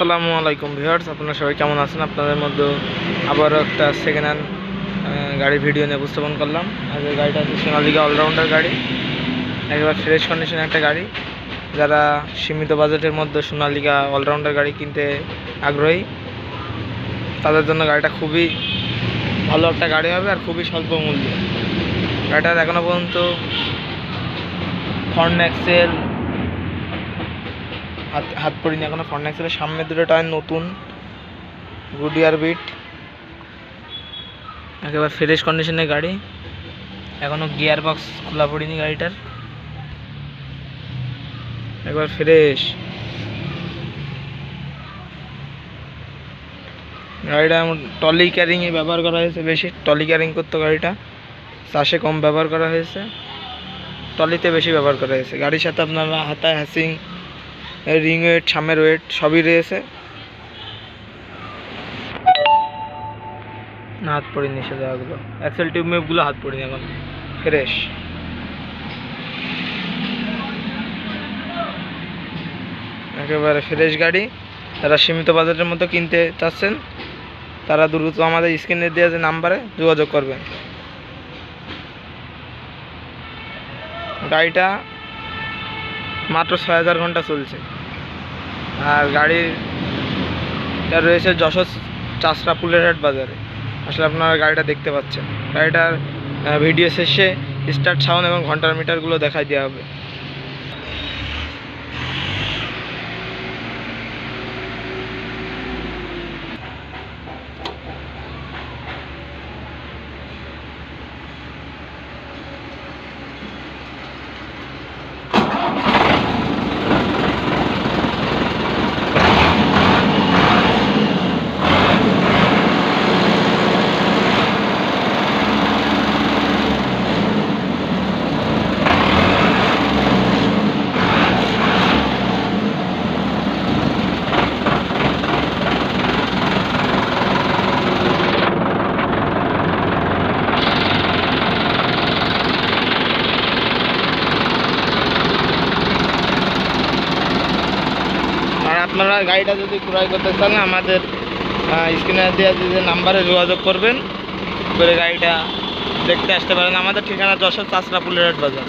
আসসালামু আলাইকুম ভিউয়ার্স, আপনারা সবাই কেমন আছেন? আপনাদের মধ্যে আবারও একটা সেকেন্ড হ্যান্ড গাড়ির ভিডিও নিয়ে উপস্থাপন করলাম। আর এই গাড়িটা হচ্ছে সোনালিকা অলরাউন্ডার গাড়ি। একেবারে ফ্রেশ কন্ডিশনের একটা গাড়ি। যারা সীমিত বাজেটের মধ্যে সোনালিকা অলরাউন্ডার গাড়ি কিনতে আগ্রহী, তাদের জন্য গাড়িটা খুবই ভালো একটা গাড়ি হবে আর খুবই স্বল্প মূল্যে। গাড়িটার এখনও পর্যন্ত ফর্ন এক্সেল হাত হাত পড়িনি এখনও ফ্রন্ট এক্সেলের সামনে দুটো টায়ার নতুন, গুডিয়ার বিট, একেবারে ফ্রেশ কন্ডিশনের গাড়ি, এখনও গিয়ার বক্স খোলা পড়িনি গাড়িটার, একবার ফ্রেশ গাড়িটা টলি ক্যারিংয়ে ব্যবহার করা হয়েছে বেশি টলি ক্যারিং করতো গাড়িটা, চাষে কম ব্যবহার করা হয়েছে টলিতে বেশি ব্যবহার করা হয়েছে। গাড়ির সাথে আপনার হাতা হ্যাসিং রিং ওয়েট সামের ওয়েট সবই রয়েছে। না হাত পড়িনি সে জায়গাগুলো অ্যাক্সেল টিউব মেপগুলো হাত পড়িনি এখন। ফ্রেশ একেবারে ফ্রেশ গাড়ি। যারা সীমিত বাজেটের মতো কিনতে চাচ্ছেন, তারা দ্রুত আমাদের স্ক্রিনে দেওয়া যে নাম্বারে যোগাযোগ করবেন। গাড়িটা মাত্র ছয় হাজার ঘণ্টা চলছে। আর গাড়ির এটা রয়েছে যশোর চাষরা পুলেরহাট বাজারে। আসলে আপনারা গাড়িটা দেখতে পাচ্ছেন। গাড়িটার ভিডিও শেষে স্টার্ট সাউন্ড এবং ঘণ্টার মিটারগুলো দেখাই দেওয়া হবে আর আপনারা গাড়িটা যদি ক্রয় করতে চান, আমাদের স্ক্রিনে দেওয়া যে নাম্বারে যোগাযোগ করবেন, করে গাড়িটা দেখতে আসতে পারেন। আমাদের ঠিকানা যশোর চাষরা পুলের বাজার।